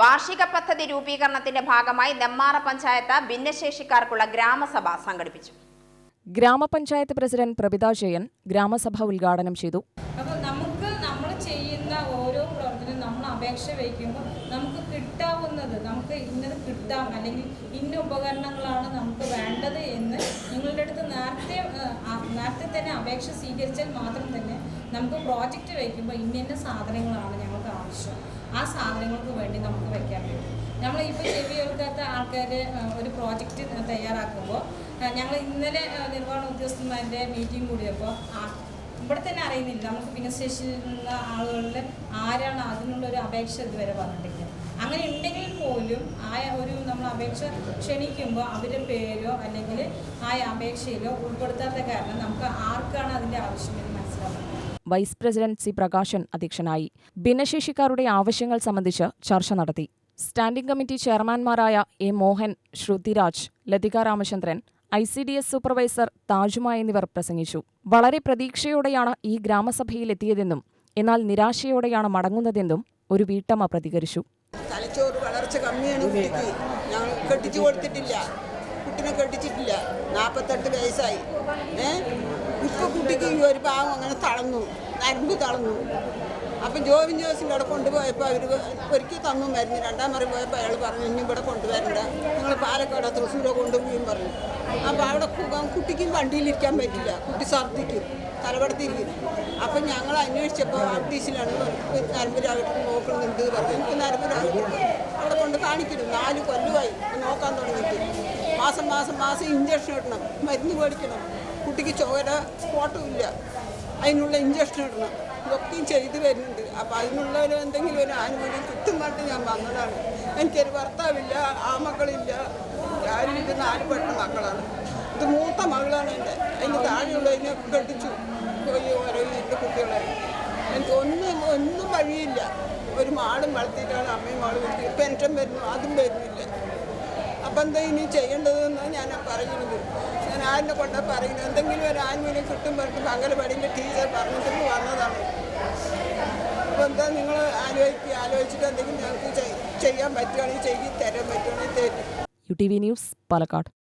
വാർഷിക പദ്ധതി രൂപീകരണത്തിന്റെ ഭാഗമായി നെമ്മാറ പഞ്ചായത്ത് ഭിന്നശേഷിക്കാർക്കുള്ള ഗ്രാമസഭ സംഘടിപ്പിച്ചു. ഗ്രാമപഞ്ചായത്ത് പ്രസിഡന്റ് പ്രഭിത ജയൻ ഗ്രാമസഭ ഉദ്ഘാടനം ചെയ്തു. അപ്പോൾ നമുക്ക് നമ്മൾ ചെയ്യുന്ന ഓരോ പ്രവർത്തനം നമ്മൾ അപേക്ഷ വയ്ക്കുമ്പോൾ നമുക്ക് കിട്ടാവുന്നത് നമുക്ക് ഇന്നത് കിട്ടാം അല്ലെങ്കിൽ ഇന്ന ഉപകരണങ്ങളാണ് നമുക്ക് വേണ്ടത് എന്ന് നിങ്ങളുടെ അടുത്ത് നേരത്തെ നേരത്തെ തന്നെ അപേക്ഷ സ്വീകരിച്ചാൽ മാത്രം തന്നെ നമുക്ക് പ്രോജക്റ്റ് വയ്ക്കുമ്പോൾ ഇന്ന സാധനങ്ങളാണ് ഞങ്ങൾക്ക് ആവശ്യം. ആ സാധനങ്ങൾക്ക് വേണ്ടി നമുക്ക് വയ്ക്കാൻ പറ്റും. നമ്മൾ ഇപ്പോൾ ചെവി കേൾക്കാത്ത ആൾക്കാർ ഒരു പ്രോജക്റ്റ് തയ്യാറാക്കുമ്പോൾ ഞങ്ങൾ ഇന്നലെ നിർവഹണ ഉദ്യോഗസ്ഥന്മാരുടെ മീറ്റിംഗ് കൂടിയപ്പോൾ ഇവിടെ തന്നെ അറിയുന്നില്ല. നമുക്ക് ഭിന്നശേഷിയുള്ള ആളുകളിൽ ആരാണ് അതിനുള്ള ഒരു അപേക്ഷ ഇതുവരെ വന്നിട്ടില്ല. അങ്ങനെ ഉണ്ടെങ്കിൽ പോലും ആ ഒരു നമ്മൾ അപേക്ഷ ക്ഷണിക്കുമ്പോൾ അവരുടെ പേരോ അല്ലെങ്കിൽ ആ അപേക്ഷയിലോ ഉൾപ്പെടുത്താത്ത കാരണം നമുക്ക് ആർക്കാണ് അതിന്റെ മനസ്സിലാവുന്നത് വൈസ് പ്രസിഡന്റ് സി പ്രകാശൻ അധ്യക്ഷനായി. ഭിന്നശേഷിക്കാരുടെ ആവശ്യങ്ങൾ സംബന്ധിച്ച് ചർച്ച നടത്തി. Standing committee ചെയർമാൻമാരായ A Mohan Shrutiraj Latika Ramachandran I C D S supervisor Tajuma എന്നിവർ പ്രസംഗിച്ചു. വളരെ പ്രതീക്ഷയോടെയാണ് ഈ ഗ്രാമസഭയിലെത്തിയതെന്നും എന്നാൽ നിരാശയോടെയാണ് മടങ്ങുന്നതെന്നും ഒരു വീട്ടമ്മ പ്രതികരിച്ചു. കെട്ടിച്ചു കൊടുത്തിട്ടില്ല. കുട്ടിനെ കെട്ടിച്ചിട്ടില്ല. നാൽപ്പത്തെട്ട് വയസ്സായി. ഏ? ഇപ്പൊ കുട്ടിക്ക് ഒരു പാവം അങ്ങനെ തളന്നു നരമ്പ് തളന്നു അപ്പം ജോബിൻ ജോസിന്റെ അവിടെ കൊണ്ടുപോയപ്പോൾ അവർ ഒരിക്കൽ തന്നു മരുന്ന്. രണ്ടാം മറി പോയപ്പോൾ അയാൾ പറഞ്ഞു ഇനി ഇവിടെ കൊണ്ടുവരണ്ട. നിങ്ങൾ പാലക്കാട് തൃശ്ശൂരോ കൊണ്ടുപോയും പറഞ്ഞു. അപ്പോൾ അവിടെ കുട്ടിക്കും വണ്ടിയിലിരിക്കാൻ പറ്റില്ല. കുട്ടി ഛർദ്ദിക്കും തലപടത്തിരിക്കും അപ്പം ഞങ്ങൾ അന്വേഷിച്ചപ്പോൾ ആർട്ടീസിലാണ് നരമ്പരാഗട്ട് നോക്കുന്നുണ്ട് പറഞ്ഞു. എനിക്ക് നരമ്പരാഗട്ട് അവിടെ കൊണ്ട് കാണിക്കുന്നു നാല് കൊല്ലമായി. നോക്കാൻ തുടങ്ങിയിട്ട്. മാസം മാസം മാസം ഇഞ്ചക്ഷൻ ഇടണം. മരുന്ന് മേടിക്കണം. കുട്ടിക്ക് ചോര ഇല്ല. അതിനുള്ള ഇഞ്ചക്ഷൻ ഇടണം. ഇതൊക്കെയും ചെയ്തു വരുന്നുണ്ട്. അപ്പോൾ അതിനുള്ള ഒരു എന്തെങ്കിലും ഒരു ആനുകൂല്യം കിട്ടും കിട്ടുന്നിട്ട് ഞാൻ വന്നതാണ്. എനിക്കൊരു ഭർത്താവില്ല ആ മക്കളില്ല ഇത് നാല് പെട്ട മക്കളാണ്. ഇത് മൂത്ത മകളാണ് എന്റെ. അതിന് താഴെയുള്ളതിനെ കെട്ടിച്ചു. പോയി ഓരോ എന്റെ കുട്ടികളെ. എനിക്ക് ഒന്നും ഒന്നും വഴിയില്ല. ഒരു മാളും വളർത്തിയിട്ടാണ് അമ്മയും മാളും വളർത്തി പെൻഷൻ വരുന്നു അതും വരുന്നില്ല. അപ്പം എന്താ ഇനി ചെയ്യേണ്ടതെന്ന് ഞാൻ പറയുന്നത് ഞാൻ ആരിനെ കൊണ്ട് പറയുന്നത്? എന്തെങ്കിലും ഒരു ആനുകൂല്യം കിട്ടും പറഞ്ഞിട്ട് അംഗനവാടിന്റെ ടീച്ചർ പറഞ്ഞിട്ട് വന്നതാണ്. അപ്പോൾ എന്താ നിങ്ങൾ ആലോചിക്കുക ആലോചിച്ചിട്ട് എന്തെങ്കിലും ഞങ്ങൾക്ക് ചെയ്- ചെയ്യാൻ പറ്റുവാണെങ്കിൽ ചെയ്യും തരാൻ പറ്റുവാണെങ്കിൽ തരും. U T V news Palakkad.